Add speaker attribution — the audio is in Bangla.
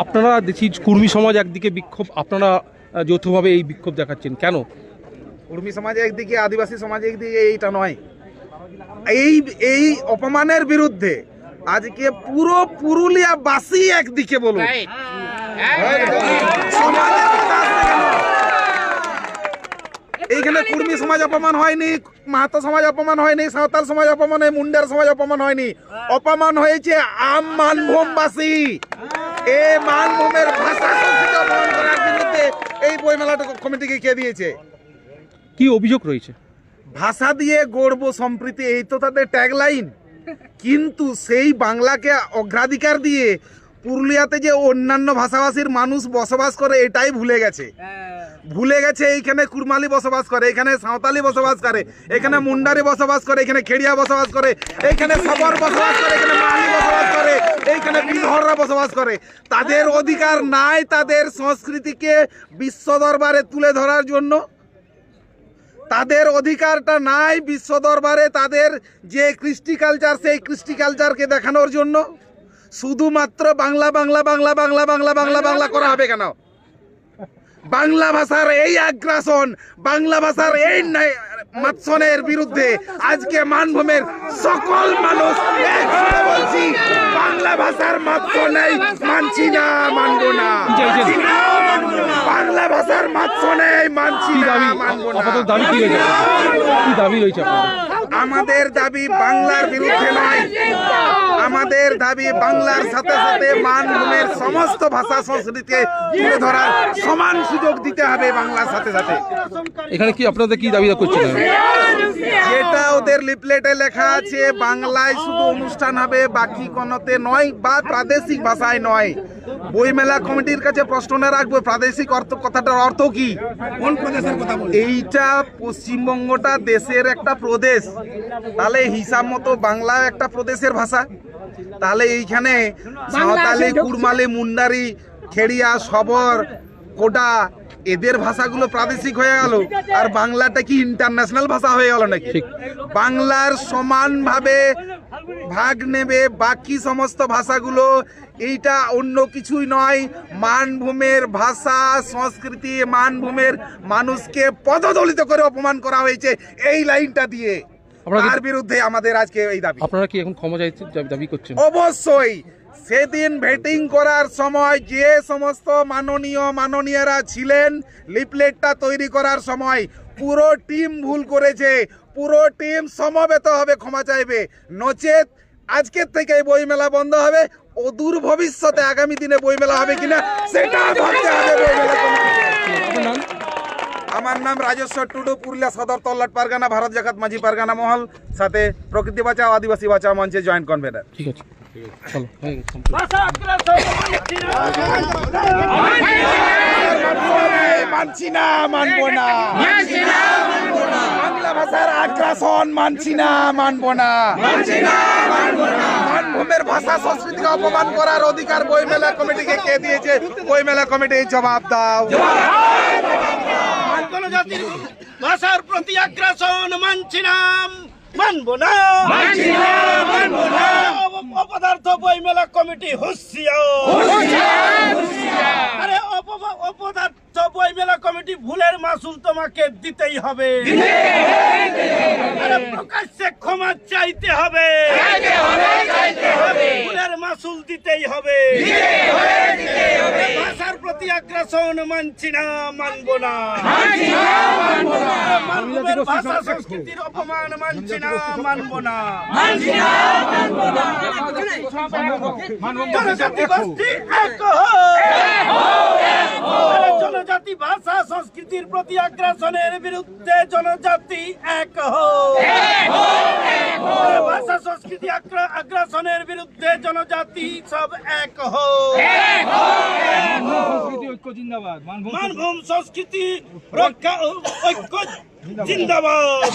Speaker 1: আপনারা দেখি কুর্মী সমাজ একদিকে বিক্ষোভ আপনারা যৌথভাবে এই বিক্ষোভ দেখাচ্ছেন। কেন?
Speaker 2: কুর্মী সমাজ একদিকে আদিবাসী সমাজ একদিকে এইটা নয়। এই এই অপমানের বিরুদ্ধে আজকে পুরো পুরুলিয়া বাসী একদিকে বলুন? এইখানে কুর্মী সমাজ অপমান হয়নি মাহাতো সমাজ অপমান হয়নি সাঁওতাল সমাজ অপমান হয় মুন্ডার সমাজ অপমান হয়নি। অপমান হয়েছে আম মানভূমবাসী এ মানভূমের ভাষা সংস্কৃতি অপমান করার বিরুদ্ধে এই বইমেলাটা কমিটিকে কে দিয়েছে?
Speaker 1: কি অভিযোগ রয়েছে?
Speaker 2: ভাষা দিয়ে গড়ব সম্প্রীতি এই তো তাদের ট্যাগলাইন কিন্তু সেই বাংলাকে অগ্রাধিকার দিয়ে পুরুলিয়াতে যে অন্যান্য ভাষাভাষীর মানুষ বসবাস করে এটাই ভুলে গেছে। ভুলে গেছে, এইখানে কুরমালি বসবাস করে এখানে সাঁওতালি বসবাস করে এখানে মুন্ডারি বসবাস করে এখানে খেড়িয়া বসবাস করে, এইখানে সবর বসবাস করে এখানে মালি বসবাস করে, এইখানে বিধররা বসবাস করে। তাদের অধিকার নাই তাদের সংস্কৃতিকে বিশ্ব দরবারে তুলে ধরার জন্য। তাদের অধিকারটা নাই বিশ্ব দরবারে তাদের যে কৃষ্টি কালচার সেই কৃষ্টি কালচারকে দেখানোর জন্য। শুধুমাত্র বাংলা বাংলা বাংলা বাংলা বাংলা বাংলা বাংলা করা হবে কেন? বাংলা ভাষার এই আগ্রাসন বাংলা ভাষার এই মাৎসনের বিরুদ্ধে আজকে মানভূমের সকল মানুষ বলছি বাংলা ভাষার মাত্র নেই মানছি না মানবো না। বাংলা ভাষার মাত্র নেই মানছি না মানবো না।
Speaker 1: দাবি কি রয়েছে? দাবি রয়েছে আপনাদের?
Speaker 2: আমাদের দাবি বাংলার বিরুদ্ধে নয়। আমাদের দাবি বাংলার সাথে সাথে মানভূমের সমস্ত ভাষা সংস্কৃতিকে তুলে ধরার সমান সুযোগ দিতে হবে বাংলার সাথে সাথে।
Speaker 1: এখানে কি আপনাদের কি দাবি করছেন
Speaker 2: যেটা ওদের লিপলেটে লেখা আছে বাংলায় শুধু অনুষ্ঠান হবে বাকি কোনোতে নয় বা প্রাদেশিক ভাষায় নয়। বইমেলা কমিটির কাছে প্রশ্ন না রাখব প্রাদেশিক অর্থ কথাটার অর্থ কি? কোন প্রদেশের কথা এইটা পশ্চিমবঙ্গটা দেশের একটা প্রদেশ। তাহলে হিসাব মতো বাংলা একটা প্রদেশের ভাষা। তাহলে এইখানে সাঁওতালি কুরমালি মুন্ডারি খেড়িয়া সবর কোটা এদের ভাষাগুলো প্রাদেশিক হয়ে গেল। আর বাংলাটা কি ইন্টারন্যাশনাল ভাষা হয়ে গেল নাকি। বাংলার সমানভাবে ভাগ নেবে বাকি সমস্ত ভাষাগুলো। এইটা অন্য কিছুই নয়। মানভূমের ভাষা সংস্কৃতি মানভূমের মানুষকে পদদলিত করে অপমান করা হয়েছে এই লাইনটা দিয়ে। তার বিরুদ্ধে আমাদের আজকে এই দাবি।
Speaker 1: আপনারা কি এখন ক্ষমা দাবি করছেন?
Speaker 2: অবশ্যই। সেদিন ভেটিং করার সময় যে সমস্ত মাননীয় মাননীয়রা ছিলেন লিপলেটটা তৈরি করার সময় পুরো টিম ভুল করেছে, পুরো টিম সমবেত হবে, ক্ষমা চাইবে। নচেত আজকের থেকে বইমেলা বন্ধ হবে, অদূর ভবিষ্যতে আগামী দিনে বইমেলা হবে কিনা, সেটা ভাবতে হবে। আমার নাম রাজস্ব টুডু, পুরুলিয়া সদর তল্লাট পারগানা, ভারত জাকাত মাঝি পারগানা মহল, সাথে প্রকৃতি বাঁচাও, আদিবাসী বাঁচাও মঞ্চে জয়েন্ট কনভেনার।
Speaker 1: ঠিক আছে।
Speaker 2: মানছি না, মানবো না। বাংলা ভাষার আগ্রাসন মানছি না মানবো না মানভূমের ভাষা সংস্কৃতিকে অপমান করার অধিকার বইমেলা কমিটিকে কে দিয়েছে বইমেলা কমিটি জবাব দাও
Speaker 3: ভাষার প্রতি আগ্রাসন মানছি না মানবো না অপ- অপদার্থ বইমেলা কমিটি হুঁশিয়ার। আরে অপদার্থ বইমেলা কমিটি ভুলের মাসুল তোমাকে দিতেই হবে। আরে প্রকাশ্যে ক্ষমা চাইতে হবে। ভুলের মাসুল দিতেই হবে। ভাষার প্রতি আগ্রাসন মানছি না মানবো না। ভাষা সংস্কৃতির অপমান মানছি না মানবো না। জনজাতি গোষ্ঠী এক জনজাতি ভাষা সংস্কৃতির প্রতি আগ্রাসনের বিরুদ্ধে জনজাতি এক। ভাষা সংস্কৃতি আগ্রাসনের বিরুদ্ধে জনজাতি সব এক হও। মানভূম সংস্কৃতি রক্ষা ঐক্য জিন্দাবাদ।